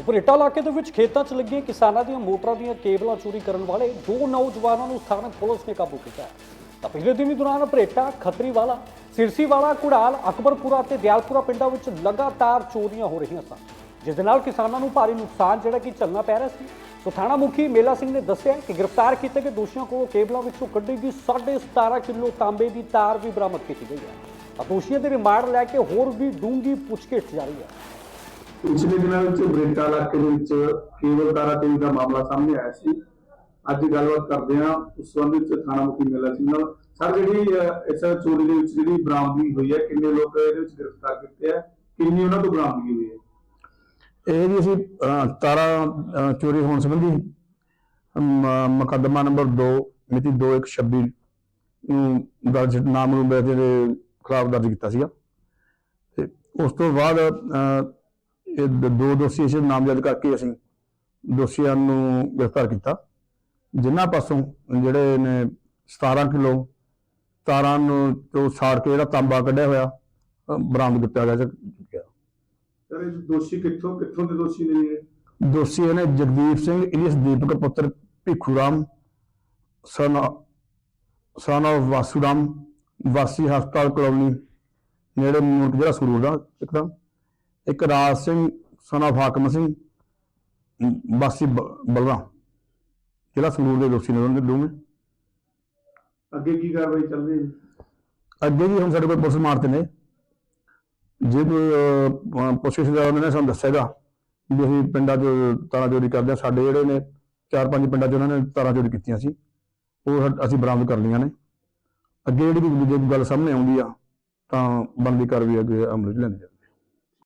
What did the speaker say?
ਉਪਰੇਟਾ ਇਲਾਕੇ ਦੇ ਵਿੱਚ ਖੇਤਾਂ 'ਚ ਲੱਗੀਆਂ ਕਿਸਾਨਾਂ ਦੀਆਂ ਮੋਟਰਾਂ ਦੀਆਂ ਕੇਬਲਾਂ ਚੋਰੀ ਕਰਨ ਵਾਲੇ ਦੋ ਨੌਜਵਾਨਾਂ ਨੂੰ ਸਥਾਨਕ ਪੁਲਿਸ ਨੇ ਕਾਬੂ ਕੀਤਾ ਹੈ। ਤਾਂ ਪਿਛਲੇ ਦਿਨੀ ਦੌਰਾਨ ਉਪਰੇਟਾ, ਖੱਤਰੀਵਾਲਾ, ਸਿਰਸੀਵਾਲਾ ਕੁੜਾਲ ਅਕਬਰਪੁਰਾ ਤੇ ਦਿਆਲਪੁਰਾ ਪਿੰਡਾਂ ਵਿੱਚ ਲਗਾਤਾਰ ਚੋਰੀਆਂ ਹੋ ਰਹੀਆਂ ਸਨ। ਜਿਸ ਦੇ ਨਾਲ ਕਿਸਾਨਾਂ ਨੂੰ ਭਾਰੀ ਨੁਕਸਾਨ ਜਿਹੜਾ ਕਿ ਝੱਲਣਾ ਪੈ ਰਿਹਾ ਸੀ। ਸੋ ਥਾਣਾ ਮੁਖੀ ਮੇਲਾ ਸਿੰਘ ਨੇ ਦੱਸਿਆ ਕਿ ਗ੍ਰਿਫਤਾਰ ਕੀਤੇ ਗਏ ਦੋਸ਼ੀਆਂ ਕੋਲੋਂ ਕੇਬਲਾਂ ਵਿੱਚੋਂ ਕੱਢੀ ਗਈ 17.5 ਕਿਲੋ ਤਾਂਬੇ ਦੀ ਤਾਰ ਵੀ ਬਰਾਮਦ ਕੀਤੀ ਗਈ ਹੈ। ਤਾਂ ਦੋਸ਼ੀਆਂ ਦੇ ਰਿਮਾਂਡ ਲੈ ਕੇ ਹੋਰ ਵੀ ਡੂੰਘੀ ਪੁੱਛਗਿੱਛ ਜਾਰੀ ਹੈ। ਪਿਛਲੇ ਦਿਨਾਂ ਵਿੱਚ ਬਰੇਟਾ ਇਲਾਕੇ ਦੇ ਵਿੱਚ ਕੇਬਲ ਤਾਰਾ ਚੋਰੀ ਦਾ ਮਾਮਲਾ ਸਾਹਮਣੇ ਆਇਆ ਸੀ। ਅੱਜ ਗੱਲਬਾਤ ਕਰਦੇ ਹਾਂ ਉਸ ਸੰਬੰਧ ਥਾਣਾ ਮੁਖੀ ਮੇਲਾ ਸਿੰਘ ਨਾਲ ਸਰ ਜਿਹੜੀ ਇਸ ਚੋਰੀ ਦੇ ਵਿੱਚ ਜਿਹੜੀ ਬਰਾਮਦਗੀ ਹੋਈ ਹੈ ਕਿੰਨੇ ਲੋਕ ਇਹਦੇ ਵਿੱਚ ਗ੍ਰਿਫਤਾਰ ਕੀਤੇ ਆ? ਕਿੰਨੀ ਉਹਨਾਂ ਤੋਂ ਬਰਾਮਦਗੀ ਹੋਈ ਹੈ? ਇਹ ਜੀ ਅਸੀਂ ਅਹ, ਚੋਰੀ ਹੋਣ ਸੰਬੰਧੀ ਮੁਕੱਦਮਾ ਨੰਬਰ 2 ਮਿਤੀ 2126 ਨੂੰ ਦਰਜ ਨਾਮਰੂਮ ਦੇ ਖਿਲਾਫ ਦਰਜ ਕੀਤਾ ਸੀਗਾ। ਤੇ ਉਸ ਤੋਂ ਬਾਅਦ ਇਹ ਦ- ਦੋ ਦੋਸ਼ੀ ਇਸ ਨਾਮਜ਼ਦ ਕਰਕੇ ਅਸੀਂ ਦੋਸ਼ੀਆਂ ਨੂੰ ਗ੍ਰਿਫਤਾਰ ਕੀਤਾ। ਜਿਨ੍ਹਾਂ ਪਾਸੋਂ ਜਿਹੜੇ ਨੇ 17 ਕਿਲੋ ਤਾਰਾਂ ਨੂੰ ਤੋਂ ਸਾੜ ਕੇ ਜਿਹੜਾ ਤਾਂਬਾ ਕੱਢਿਆ ਹੋਇਆ ਬਰਾਮਦ ਕੀਤਾ ਗਿਆ ਸੀ ਸਰ ਇਹ ਦੋਸ਼ੀ ਕਿੱਥੋਂ ਕਿੱਥੋਂ ਦੇ ਦੋਸ਼ੀ ਨੇ ਇਹ? ਦੋਸ਼ੀ ਨੇ ਜਗਦੀਪ ਸਿੰਘ ਇਲਿਸ ਦੀਪਕ ਪੁੱਤਰ ਭਿੱਖੂ ਰਾਮ ਸਨ ਸਨ of ਵਾਸੂਰਾਮ ਵਾਸੀ ਹਸਪਤਾਲ ਕਲੋਨੀ ਨੇੜੇ ਜਿਹੜਾ ਸਰੂਰ ਦਾ ਇੱਕ ਤਾਂ ਇੱਕ ਰਾਜ ਸਿੰਘ ਸਨ ਹਾਕਮ ਸਿੰਘ ਵਾਸੀ ਬ- ਬਲਰਾਮ। ਜਿਹੜਾ ਸਰੂਰ ਦੇ ਦੋਸ਼ੀ ਨੇ ਉਹਨਾਂ ਦੇ ਦੋਵੇਂ। ਅੱਗੇ ਕੀ ਕਾਰਵਾਈ ਚੱਲ ਰਹੀ ਹੈ ਅੱਗੇ ਵੀ ਹੁਣ ਸਾਡੇ ਕੋਲ ਪੁਲਿਸ ਮਾਰਤੇ ਨੇ। ਜੇ ਪੁੱਛਗਿੱਛ ਦਾ ਉਹਨਾਂ ਨੇ ਸਾਨੂੰ ਦੱਸੇਗਾ ਵੀ ਅਸੀਂ ਪਿੰਡਾਂ 'ਚ ਤਾਰਾਂ ਚੋਰੀ ਕਰਦੇ ਆ ਸਾਡੇ ਜਿਹੜੇ ਨੇ ਚਾਰ ਪੰਜ ਪਿੰਡਾਂ 'ਚ ਉਹਨਾਂ ਨੇ ਤਾਰਾਂ ਚੋਰੀ ਕੀਤੀਆਂ ਸੀ। ਉਹ ਅਸੀਂ ਬਰਾਮਦ ਕਰ ਲਈਆਂ ਨੇ। ਅੱਗੇ ਜਿਹੜੀ ਵੀ ਜੇ ਗੱਲ ਸਾਹਮਣੇ ਆਉਂਦੀ ਆ ਤਾਂ ਬਣਦੀ ਕਾਰਵਾਈ ਅੱਗੇ ਅਮਲ 'ਚ ਲੈਂਦੀ